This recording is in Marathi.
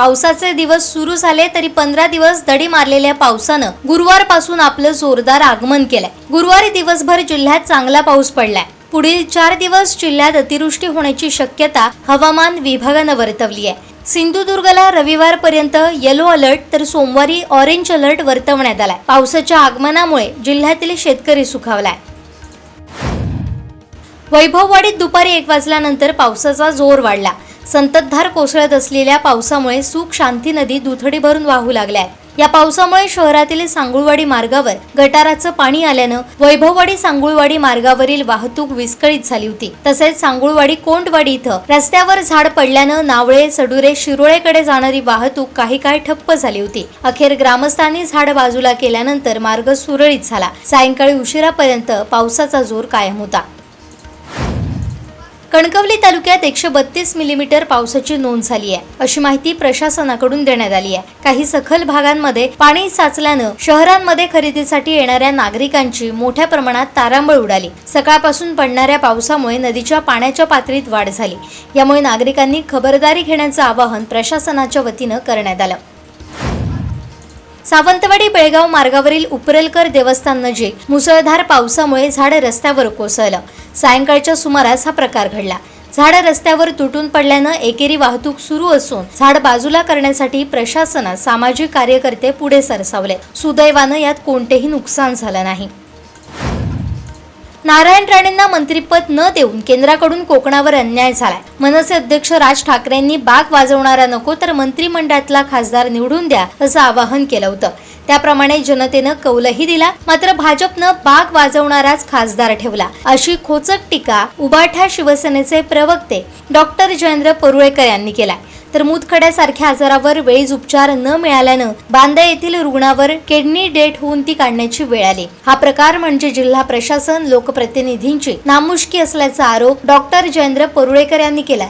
पावसाचे दिवस सुरू झाले तरी पंधरा दिवस दडी मारलेल्या पावसानं गुरुवारपासून आपलं जोरदार आगमन केलंय. गुरुवारी दिवसभर जिल्ह्यात चांगला पाऊस पडलाय. पुढील चार दिवस जिल्ह्यात अतिवृष्टी होण्याची शक्यता हवामान विभागानं वर्तवली आहे. सिंधुदुर्गला रविवारपर्यंत येलो अलर्ट तर सोमवारी ऑरेंज अलर्ट वर्तवण्यात आलाय. पावसाच्या आगमनामुळे जिल्ह्यातील शेतकरी सुखावलाय. वैभववाडीत दुपारी एक वाजल्यानंतर पावसाचा जोर वाढला. संततधार कोसळत असलेल्या पावसामुळे सुख शांती नदी दुथडी भरून वाहू लागल्या. या पावसामुळे शहरातील सांगुळवाडी मार्गावर गटाराचं पाणी आल्यानं वैभववाडी सांगुळवाडी मार्गावरील वाहतूक विस्कळीत झाली होती. तसेच सांगुळवाडी कोंडवाडी इथं रस्त्यावर झाड पडल्यानं नावळे सडुरे शिरोळेकडे जाणारी वाहतूक काही काळ ठप्प झाली होती. अखेर ग्रामस्थांनी झाड बाजूला केल्यानंतर मार्ग सुरळीत झाला. सायंकाळी उशिरापर्यंत पावसाचा जोर कायम होता. कणकवली तालुक्यात एकशे बत्तीस मिलीमीटर पावसाची नोंद झाली आहे. अशी माहिती प्रशासनाकडून देण्यात आली आहे. काही सखल भागांमध्ये पाणी साचल्यानं शहरांमध्ये खरेदीसाठी येणाऱ्या नागरिकांची मोठ्या प्रमाणात तारांबळ उडाली. सकाळपासून पडणाऱ्या पावसामुळे नदीच्या पाण्याच्या पातळीत वाढ झाली. यामुळे नागरिकांनी खबरदारी घेण्याचं आवाहन प्रशासनाच्या वतीनं करण्यात आलं. सावंतवाडी बेळगाव मार्गावरील उपरलकर देवस्थान नजीक मुसळधार पावसामुळे झाड रस्त्यावर कोसळलं. सायंकाळच्या सुमारास हा प्रकार घडला. झाड रस्त्यावर तुटून पडल्यानं एकेरी वाहतूक सुरू असून झाड बाजूला करण्यासाठी प्रशासनात सामाजिक कार्यकर्ते पुढे सरसावले. सुदैवानं यात कोणतेही नुकसान झालं नाही. नारायण राणेंना मंत्रिपद न देऊन केंद्राकडून कोकणावर अन्याय झालाय. मनसे अध्यक्ष राज ठाकरेंनी बाग वाजवणारा नको तर मंत्रिमंडळातला खासदार निवडून द्या असं आवाहन केलं होतं. त्याप्रमाणे जनतेनं कौलही दिला मात्र भाजपनं बाग वाजवणाराच खासदार ठेवला. अशी खोचक टीका उबाठा शिवसेनेचे प्रवक्ते डॉक्टर जयेंद्र परुळेकर यांनी केलाय. तर मुतखड्यासारख्या आजारावर वेळीच उपचार न मिळाल्यानं बांदा येथील रुग्णावर किडनी डेट होऊन ती काढण्याची वेळ आली. हा प्रकार म्हणजे जिल्हा प्रशासन लोकप्रतिनिधींची नामुष्की असल्याचा आरोप डॉक्टर जयेंद्र परुळेकर यांनी केलाय.